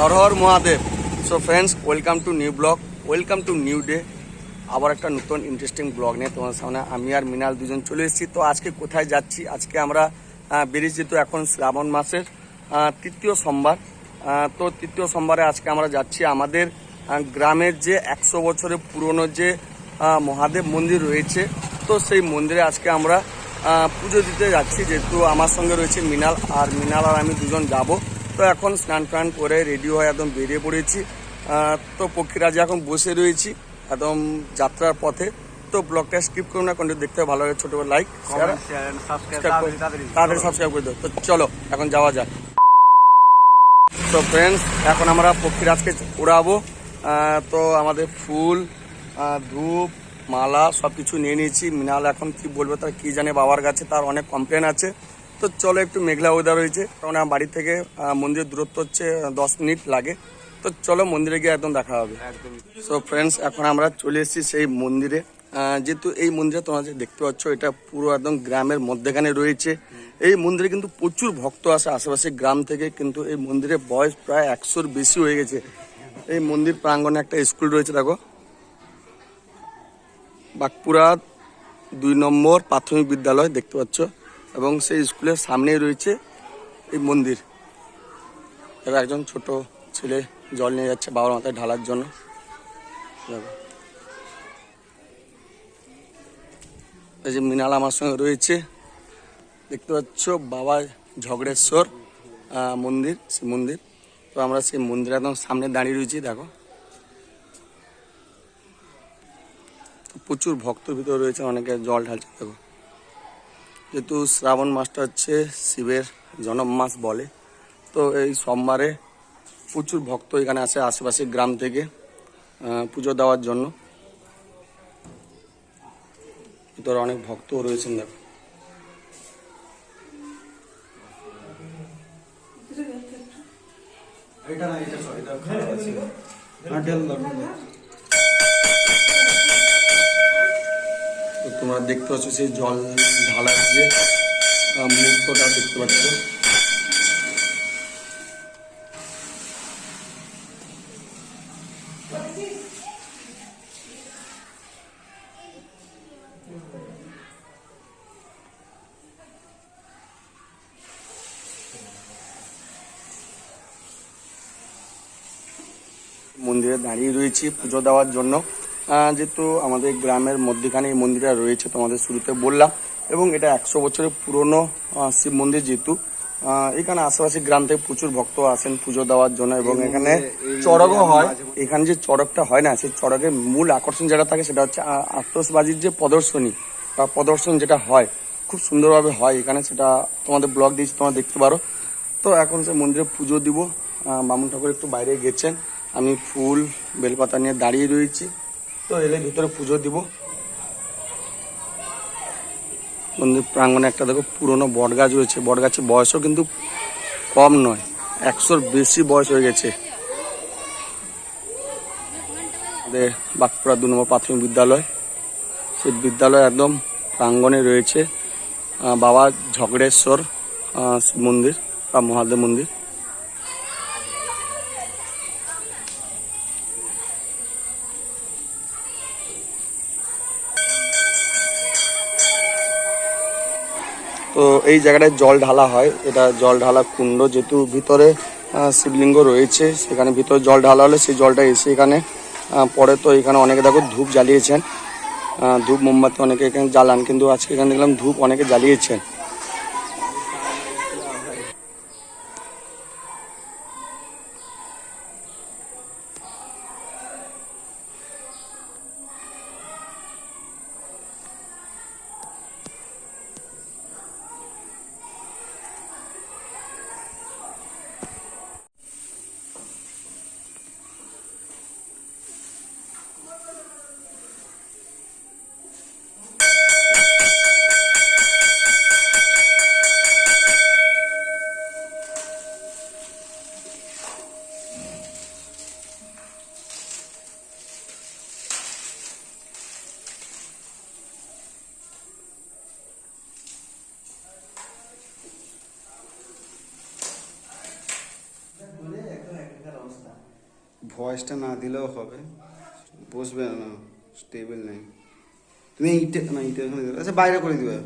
Har Har Mahadev. So friends welcome to new vlog welcome to new day আবার একটা নতুন interesting blog নিয়ে তোমার সামনে আমি আর মিনাল দুজন চলে এসেছি। তো আজকে কোথায় যাচ্ছি? আজকে আমরা বেরিয়েছি তো এখন শ্রাবণ মাসের তৃতীয় সোমবার। তো তৃতীয় সোমবারে আজকে আমরা যাচ্ছি। আমাদের গ্রামের যে একশো বছরের পুরনো যে মহাদেব মন্দির রয়েছে, তো সেই মন্দিরে আজকে আমরা পুজো দিতে যাচ্ছি। যেহেতু আমার সঙ্গে রয়েছে মিনাল, আর মিনাল আর আমি দুজন যাব। তো এখন স্নান টান করে রেডি হয়ে একদম বেরিয়ে পড়েছি। তো পক্ষীরাজে এখন বসে রয়েছি একদম যাত্রার পথে। তো ব্লগটা স্কিপ করুন না কন্টিনিউ দেখতে ভালো লাগে ছোট লাইক তাড়াতাড়ি সাবস্ক্রাইব করে দাও। তো চলো এখন যাওয়া যাক। তো ফ্রেন্ডস এখন আমরা পক্ষীরাজকে উড়াবো তো আমাদের ফুল ধূপ মালা সব কিছু নিয়ে নিয়েছি। মিনাল এখন কি বলব তার কি জানে বাবার কাছে তার অনেক কমপ্লেন আছে। তো চলো একটু মেঘলা ওয়েদার রয়েছে কারণ আমার বাড়ি থেকে মন্দিরের দূরত্ব হচ্ছে দশ মিনিট লাগে। তো চলো মন্দিরে গিয়ে একদম দেখা হবে। সো ফ্রেন্ডস এখন আমরা চলে এসেছি সেই মন্দিরে। যেহেতু এই মন্দিরে তোমরা যে দেখতে পাচ্ছ এটা পুরো একদম গ্রামের মধ্যেখানে রয়েছে। এই মন্দিরে কিন্তু প্রচুর ভক্ত আসে আশেপাশে গ্রাম থেকে কিন্তু এই মন্দিরের বয়স প্রায় একশোর বেশি হয়ে গেছে। এই মন্দির প্রাঙ্গণে একটা স্কুল রয়েছে দেখো। বাঁকুড়া দুই নম্বর প্রাথমিক বিদ্যালয় দেখতে পাচ্ছ। এবং সেই স্কুলের সামনেই রয়েছে এই মন্দির। এবার একজন ছোট ছেলে জল নিয়ে যাচ্ছে বাবার মাথায় ঢালার জন্য। এই যে মিনাল আমার সঙ্গে রয়েছে। দেখতে পাচ্ছ বাবা ঝগড়েশ্বর মন্দির, সেই মন্দির। তো আমরা সেই মন্দির একদম সামনে দাঁড়িয়ে রয়েছি, দেখো। প্রচুর ভক্তর ভিতরে রয়েছে, অনেকে জল ঢালছে, দেখো। যেহেতু শ্রাবণ মাসটা হচ্ছে শিবের জনম মাস বলে, তো এই সোমবারে প্রচুর ভক্ত এখানে আসে আশেপাশে গ্রাম থেকে পুজো দেওয়ার জন্য। ভিতরে অনেক ভক্ত রয়েছেন, দেখো। তো তোমরা দেখতে পাচ্ছ সেই জল ঢালার যে মুহূর্তটা দেখতে পাচ্ছ। মন্দিরে দাঁড়িয়ে রয়েছি পুজো দেওয়ার জন্য। যেহেতু আমাদের গ্রামের মধ্যেখানে এই মন্দিরটা রয়েছে তোমাদের শুরুতে বললাম এবং এটা একশো বছরের পুরনো শিব মন্দির যেহেতু এখানে আশেপাশে গ্রাম থেকে প্রচুর ভক্ত আসেন পুজো দেওয়ার জন্য এবং এখানে চড়কও হয়। এখানে যে চড়কটা হয় না সেই চড়কের মূল আকর্ষণ যেটা থাকে সেটা হচ্ছে আ- আতশবাজির যে প্রদর্শনী বা প্রদর্শন যেটা হয় খুব সুন্দরভাবে হয় এখানে সেটা তোমাদের ব্লগ দিয়েছি তোমরা দেখতে পারো। তো এখন সে মন্দিরে পুজো দিব। বামুন ঠাকুর একটু বাইরে গেছেন। আমি ফুল বেলপাতা নিয়ে দাঁড়িয়ে রয়েছি। তো এলে ভিতরে পুজো দিব। মন্দির প্রাঙ্গণে একটা দেখো পুরনো বট গাছ রয়েছে। বট গাছের বয়সও কিন্তু কম নয়, একশোর বেশি বয়স হয়ে গেছে। বাঁকুড়া দু নম্বর প্রাথমিক বিদ্যালয়। সেই বিদ্যালয় একদম প্রাঙ্গণে রয়েছে। বাবা ঝগড়েশ্বর মন্দির, বা মহাদেব মন্দির। তো এই জায়গাটায় জল ঢালা হয়। এটা জল ঢালা কুণ্ড যেহেতু ভিতরে শিবলিঙ্গ রয়েছে, সেখানে ভিতরে জল ঢালা হলে সেই জলটা এসে এখানে পরে তো এখানে অনেকে দেখো ধূপ জ্বালিয়েছেন। ধূপ মোমবাতি অনেকে এখানে জ্বালান, কিন্তু আজকে এখানে দেখলাম ধূপ অনেকে জ্বালিয়েছেন। ভয়েসটা না দিলেও হবে। বসবে না স্টেবল নেই। তুমি ইটে না ইটে আচ্ছা বাইরে করে দিবে।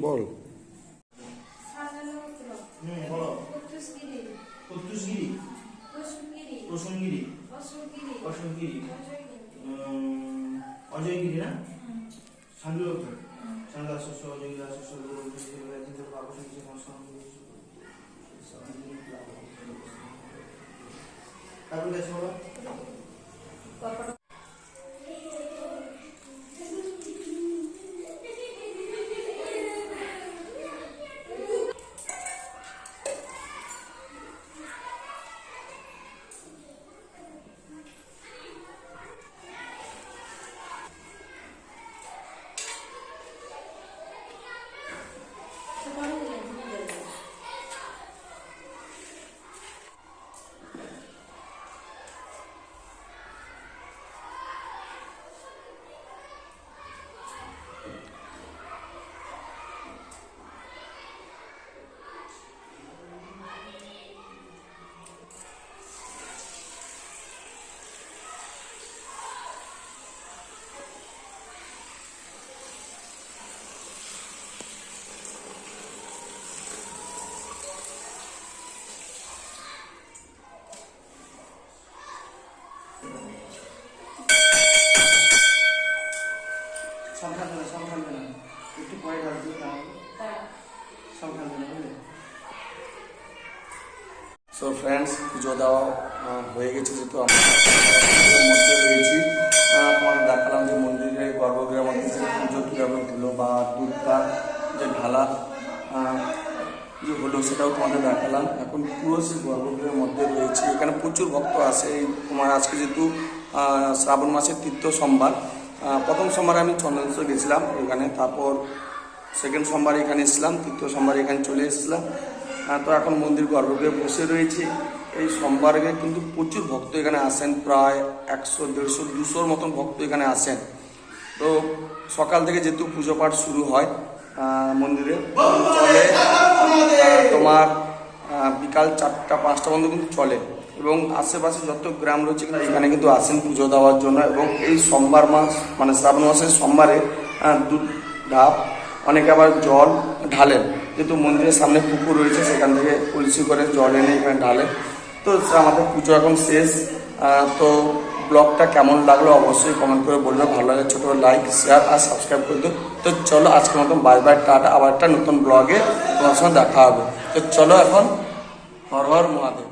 বল অজয়গিরি না অজয়গিরি তারপরে পুজো দেওয়া হয়ে গেছে যেহেতু আমরা মধ্যে রয়েছি। আহ, তোমাদের দেখালাম যে মন্দিরে গর্ভগৃহের মধ্যে যে পুজো কীভাবে হলো বা দুধটা যে ঢালা যে হলো সেটাও তোমাদের দেখালাম। এখন পুরো সেই গর্ভগৃহের মধ্যে রয়েছে। এখানে প্রচুর ভক্ত আসে। তোমার আজকে যেহেতু শ্রাবণ মাসের তৃতীয় সোমবার প্রথম সোমবারে আমি চন্দনেশ্বর গেছিলাম ওখানে তারপর সেকেন্ড সোমবার এখানে এসেছিলাম তৃতীয় সোমবার এখানে চলে এসেছিলাম। তো এখন মন্দির গর্ভগৃহে বসে রয়েছে। এই সোমবারে কিন্তু প্রচুর ভক্ত এখানে আসেন, প্রায় একশো, দেড়শো, দুশোর মতন ভক্ত এখানে আসেন। তো সকাল থেকে যেহেতু পুজো পাঠ শুরু হয় মন্দিরে চলে তোমার বিকাল চারটা, পাঁচটা পর্যন্ত কিন্তু চলে। এবং আশেপাশে যত গ্রাম রয়েছে এখানে কিন্তু আসেন পুজো দেওয়ার জন্য। এবং এই সোমবার মাস মানে শ্রাবণ মাসের সোমবারে দুধ ঢাপ অনেকে আবার জল ঢালেন। যেহেতু মন্দিরের সামনে পুকুর রয়েছে, সেখান থেকে কলসি করে জল এনে এখানে ঢালে। তো আমাদের পুজো এখন শেষ। তো ব্লগটা কেমন লাগল অবশ্যই কমেন্ট করে বলবে। ভালো লাগে ছোটো লাইক শেয়ার আর সাবস্ক্রাইব করে দিও। তো চলো আজকের মতন বাই বাই টাটা। আবার একটা নতুন ব্লগে তোমার সঙ্গে দেখা হবে। তো চলো এখন, হর হর মহাদেব।